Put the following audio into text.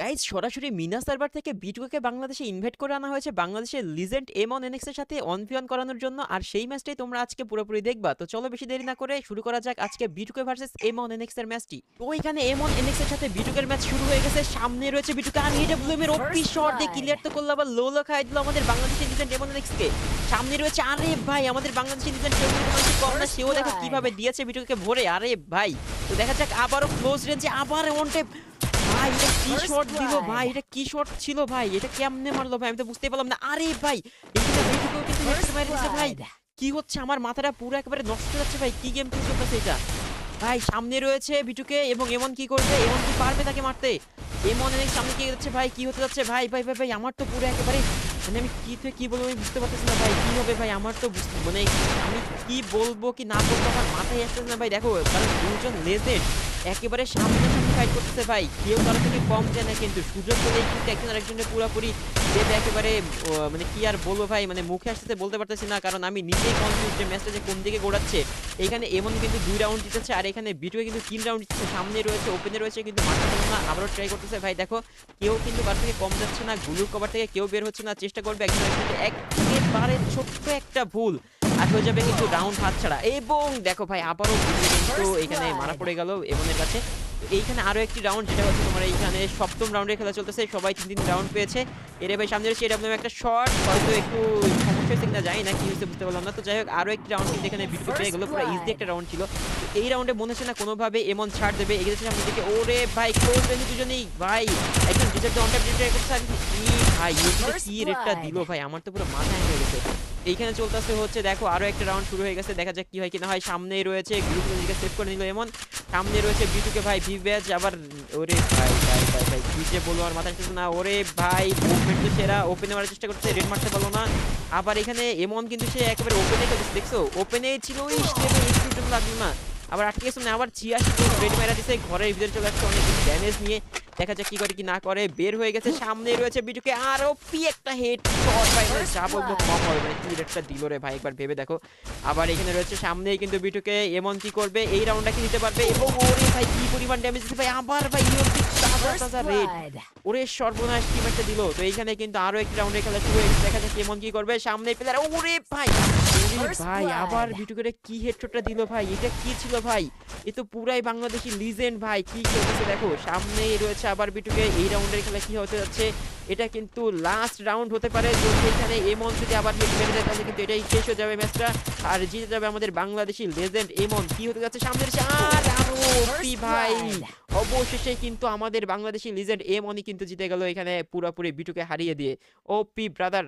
Guys সরাসরি Mina server থেকে বিটুকে বাংলাদেশে ইনভাইট করে আনা হয়েছে বাংলাদেশের লিজেন্ড এম অন এনএক্স এর সাথে অন পি করানোর জন্য। আর সেই ম্যাচটাই তোমরা আজকে পুরোপুরি দেখবা। তো চলো বেশি দেরি না করে শুরু করা যাক আজকে B two K versus M on NX এর ম্যাচটি তো এখানে এম অন এনএক্স এর সাথে বিটুকের ম্যাচ শুরু হয়ে গেছে। সামনে রয়েছে বিটুকে আমি এটা ব্লুম এর ওপি শট দিয়ে ক্লিয়ার তো করল আবার লো খাই দিল আমাদের বাংলাদেশের লিজেন্ড এম অন এনএক্স কে। সামনে রয়েছে আরে ভাই, আমাদের বাংলাদেশের লিজেন্ড কেউ কিন্তু মানুষ কম না সেও দেখো কীভাবে দিয়েছে বিটুকে ভরে। আরে ভাই, তো দেখা যাক আবারও ক্লোজ রেঞ্জে আবার ওয়ান টেপ ভাই এটা কি শট দিল ভাই? এটা কি শট ছিল ভাই? এটা কেমনে মারলো ভাই? আমি তো বুঝতে পারলাম না। আরে ভাই কিন্তু হেডশট ভাই কি হচ্ছে? আমার মাথাটা পুরো একেবারে নষ্ট হয়ে যাচ্ছে ভাই। কি গেম চলতেছে এটা ভাই সামনে রয়েছে বিটুকে এবং এমন কি করবে এমন কি পারবে তাকে মারতে? এমন অনেক সামনে কি যাচ্ছে ভাই? কি হতে যাচ্ছে? ভাই ভাই ভাই ভাই আমার তো পুরো একেবারে মানে আমি কি থেকে কি বলব আমি বুঝতে পারতেছি না ভাই। কি হবে ভাই? আমার তো বুঝতে মানে আমি কি বলব কি না বলব আমার মাথায় আসতেছে না ভাই। দেখো কারণ দুজন লেজেন্ড একেবারে সামনে সামনে ফাইট করতেছে ভাই। কেউ কারও থেকে কম যায় না কিন্তু সুযোগ পেলেই কিন্তু একজন আরেকজনের পুরোপুরি দেবে একেবারে মানে কি আর বলব ভাই মানে মুখে আসতে বলতে পারতেছি না, কারণ আমি নিজেই কনফিউজ যে ম্যাচটা যে কোন দিকে গোড়াচ্ছে এখানে এমন কিন্তু দুই রাউন্ড জিতেছে, আর এখানে বিটুয়ে কিন্তু তিন রাউন্ড জিতেছে। সামনে রয়েছে ওপেনে রয়েছে, কিন্তু পারল না, আবারও ট্রাই করতেছে। ভাই, দেখো, কেউ কিন্তু কার থেকে কম যাচ্ছে না, গুলুর কভার থেকে কেউ বের হচ্ছে না, চেষ্টা করবে একজন একেবারে ছোট্ট একটা ভুল। আর হয়ে যাবে কিন্তু রাউন্ড হাত ছাড়া। এবং দেখো ভাই আবারও কিন্তু এখানে মারা পড়ে গেল এমনের কাছে। এইখানে আরও একটি রাউন্ড যেটা হচ্ছে তোমার এইখানে সপ্তম রাউন্ডের খেলা চলতেছে সবাই তিন তিন রাউন্ড পেয়েছে। এর ভাই সামনে রয়েছে এটা একটা শর্ট হয়তো একটু সমস্যা হচ্ছে কিনা জানি না কি হচ্ছে বুঝতে পারলাম না। তো যাই হোক আরও একটি রাউন্ড কিন্তু এখানে বিটুকে পেয়ে গেল পুরো ইজি একটা রাউন্ড ছিল। এই রাউন্ডে মনে হচ্ছে না কোনোভাবে এমন ছাড় দেবে এগিয়েছে সামনে দিকে ওরে ভাই ক্লোজ রেঞ্জ দুজনেই ভাই। একজন ডিজার্ভ অন ট্যাপ ট্রাই করছে আর কি ভাই ইউটিতে কি রেটটা দিল ভাই? আমার তো পুরো মাথা হ্যাং হয়ে গেছে। এইখানে চলতেছে হচ্ছে দেখো আরও একটা রাউন্ড শুরু হয়ে গেছে। দেখা যাক কি হয় কিনা হয়। সামনেই রয়েছে গ্রুপ দিকে সেভ করে নিল এমন। সামনে রয়েছে বিটুকে ভাই ভিভ্যাজ আবার ওরে ভাই ভাই ভাই ভাই কি যে বলব আমার মাথায় না। ওরে ভাই মুভমেন্ট তো সেরা ওপেনে মারার চেষ্টা করছে রেড মারতে পারল না। আবার এখানে এমন কিন্তু সে একেবারে ওপেনে খেলছে দেখছ? ওপেনে ছিল ওই একটু লাগল না। আবার আটকে গেছে না আবার ছিয়াশি বেড মেরা দিছে, ঘরের ভিতরে চলে আসছে, অনেক ড্যামেজ নিয়ে। দেখা যাক কি করে কি না করে বের হয়ে গেছে সামনে রয়েছে বিটুকে আরও পি একটা হেড শট ভাই যা বলব কম হবে। মানে কি রেটটা দিল রে ভাই একবার ভেবে দেখো। আবার এখানে রয়েছে সামনেই কিন্তু বিটুকে এমন কি করবে এই রাউন্ডটা কি নিতে পারবে। এবং ওরে ভাই কি পরিমাণ ড্যামেজ দিচ্ছে ভাই আবার ভাই রেড ওরে সর্বনাশ টিম একটা দিল। তো এইখানে কিন্তু আরও একটি রাউন্ডের খেলা শুরু হয়ে গেছে দেখা যাক কেমন কি করবে। সামনে প্লেয়ার ওরে ভাই ভাই আবার বিটু করে কি হেডশটটা দিল ভাই এটা কি ছিল ভাই? এ তো পুরাই বাংলাদেশি লিজেন্ড ভাই কি খেলতেছে দেখো সামনেই রয়েছে আবার বিটুকে এই রাউন্ডের খেলা কি হতে যাচ্ছে এটা কিন্তু লাস্ট রাউন্ড হতে পারে। যদি এখানে এমন যদি আবার হিট মেরে দেয় তাহলে কিন্তু এটাই শেষ হয়ে যাবে ম্যাচটা আর জিতে যাবে আমাদের বাংলাদেশি লেজেন্ড এমন কি হতে যাচ্ছে সামনে রয়েছে আর ভাই। অবশেষে কিন্তু আমাদের বাংলাদেশি লিজেন্ড এমনই কিন্তু জিতে গেল এখানে পুরোপুরি বিটুকে হারিয়ে দিয়ে। O P brother